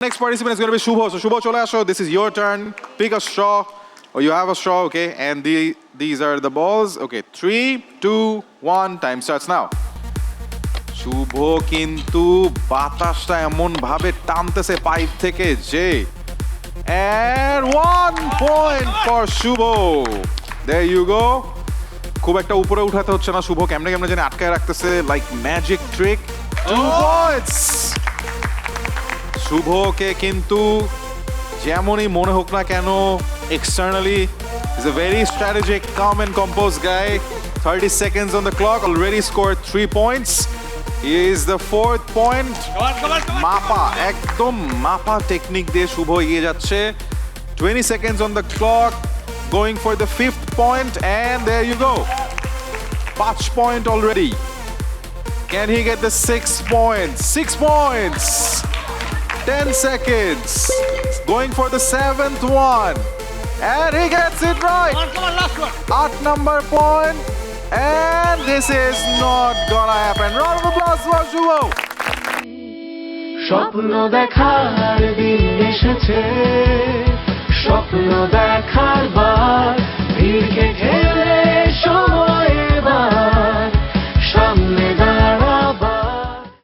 Next participant is going to be Shubho. So Shubho, chole asho. This is your turn. Pick a straw, or you have a straw, okay? And the, these are the balls. Okay, three, two, one. Time starts now. শুভ কিন্তু বাতাসটা এমন ভাবে টানতেছে pipe থেকে যে and one point for Shubho there you go খুব একটা উপরে উঠাতে হচ্ছে না শুভ কেমনে কেমনে জানি আটকায় রাখতেছে like magic trick two points শুভকে কিন্তু যেমনই মনে হোক না কেন externally is a very strategic calm and composed guy 30 seconds on the clock already scored 3 points he is the fourth point মাপা একদম মাপা টেকনিক দিয়ে শুভ এগিয়ে যাচ্ছে 20 seconds on the clock going for the fifth point and there you go পাঁচ point already can he get the six points six points 10 seconds. Going for the seventh one. And he gets it right. At number point. And this is not gonna happen. Round of applause for Shuvo. স্বপ্ন দেখার দিন এসেছে স্বপ্ন দেখার বার